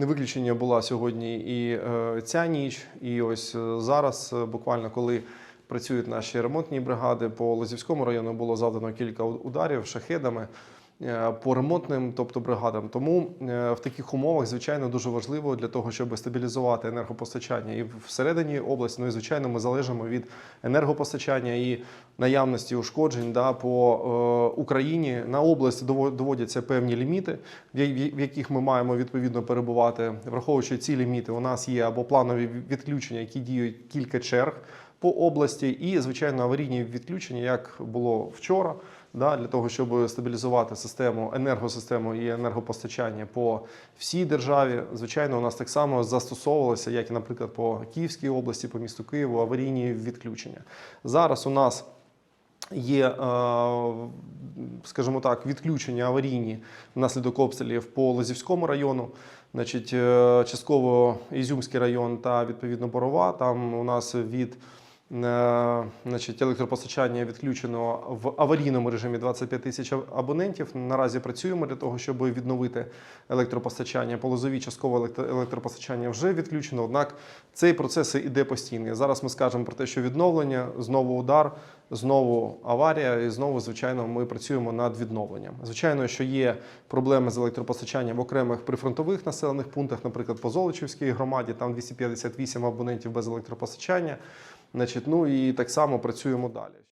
Не виключення була сьогодні і е, ця ніч, і ось е, зараз, е, буквально коли працюють наші ремонтні бригади по Лозівському району, було завдано кілька ударів шахедами по ремонтним, тобто бригадам. Тому е, в таких умовах, звичайно, дуже важливо для того, щоб стабілізувати енергопостачання і всередині області. Ну і звичайно, ми залежимо від енергопостачання і наявності ушкоджень да, по е, Україні. На область доводяться певні ліміти, в яких ми маємо відповідно перебувати. Враховуючи ці ліміти, у нас є або планові відключення, які діють кілька черг по області, і звичайно аварійні відключення, як було вчора. Да, для того, щоб стабілізувати систему, енергосистему і енергопостачання по всій державі, звичайно, у нас так само застосовувалося, як і, наприклад, по Київській області, по місту Києву, аварійні відключення. Зараз у нас є, е, скажімо так, відключення аварійні внаслідок обстрілів по Лозівському району. Значить, е, частково Ізюмський район та відповідно Борова. Там у нас від значить, електропостачання відключено в аварійному режимі 25 тисяч абонентів. Наразі працюємо для того, щоб відновити електропостачання. По Лозовій частково електропостачання вже відключено. Однак цей процес іде постійний. Зараз ми скажемо про те, що відновлення, знову удар, знову аварія, і знову, звичайно, ми працюємо над відновленням. Звичайно, що є проблеми з електропостачанням в окремих прифронтових населених пунктах, наприклад, по Золочівській громаді, там 258 абонентів без електропостачання. Значить, ну і так само працюємо далі.